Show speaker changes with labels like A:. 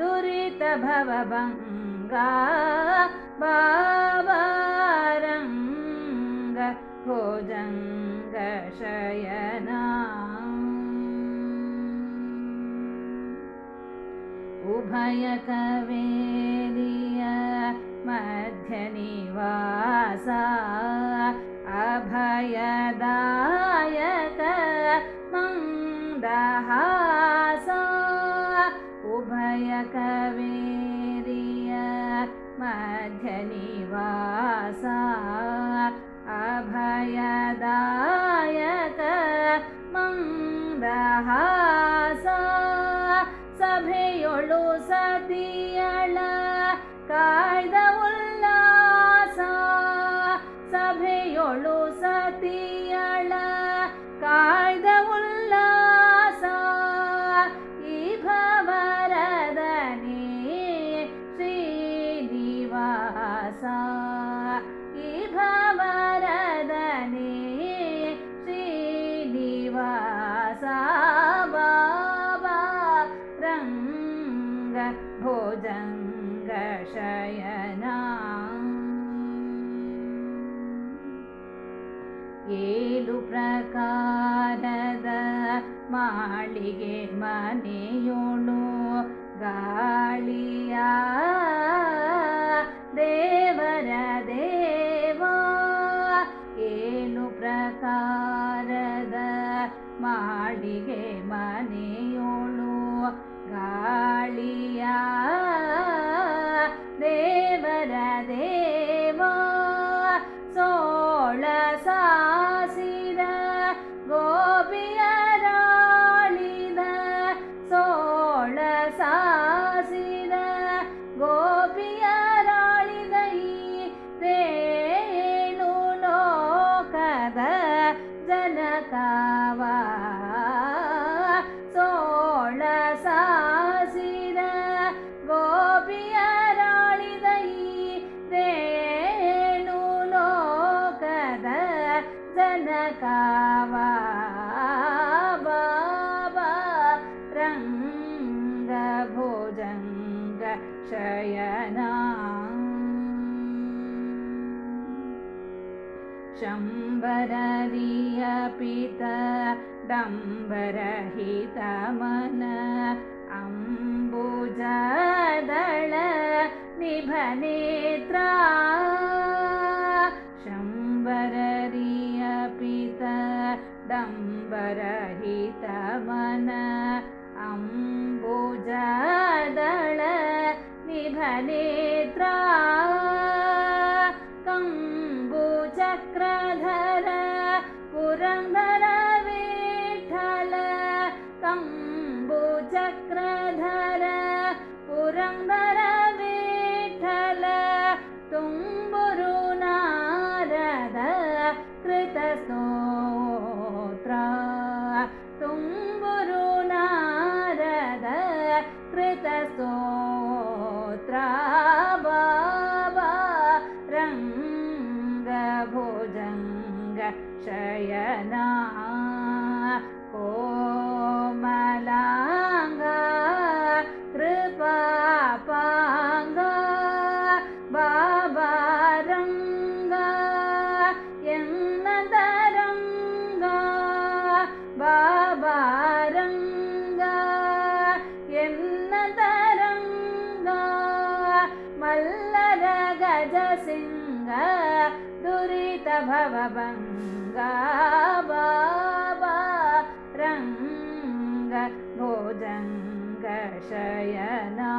A: दुरितभवभङ्गा बाबारङ्ग भोजङ्ग शयना उभयकवेरिय मध्यनिवासा अभयदायक मन्दहासा कवेरिय मध्यनिवास अभयदायक मन्दहासा सभयोळु सती कायद उल्लास सभयोळु सतियळ काय ಶ್ರೀನಿವಾಸ ಈ ಭವರದನೇ ಶ್ರೀನಿವಾಸ ಬಾಬಾ ರಂಗ ಭೋಜಂಗ ಶಯನ ಏಳು ಪ್ರಕಾರದ ಮಾಳಿಗೆ ಮನೆಯೋಳು ಮಾಳಿಗೆ ಮನೆಯೋಳು ಗಾಳಿಯ ದೇವರ ದೇವ ಸೋಳ ಸಾಸಿರ ಗೋಪಿಯರಾಳಿದ ಸೋಳ ಸಾಸಿರ ಗೋಪಿಯರಾಳಿದ ಈ ರೇಣು ಲೋಕದ ಜನಕಾವ शम्बररि डम्बरहितमन अम्बुजदळ निभनेत्रा। शम्बररि डम्बरहितमन अम्बुजदळ निभनेत्रा। कम् क्र पुरन्दर शयना कोमलाङ्गा कृपापाङ्गा बाबारङ्गा यन्नतरङ्गा बाबारङ्गा यन्नतरङ्गा मल्लरगजसिंह ृतभव भङ्गा रङ्ग भोजङ्ग शयना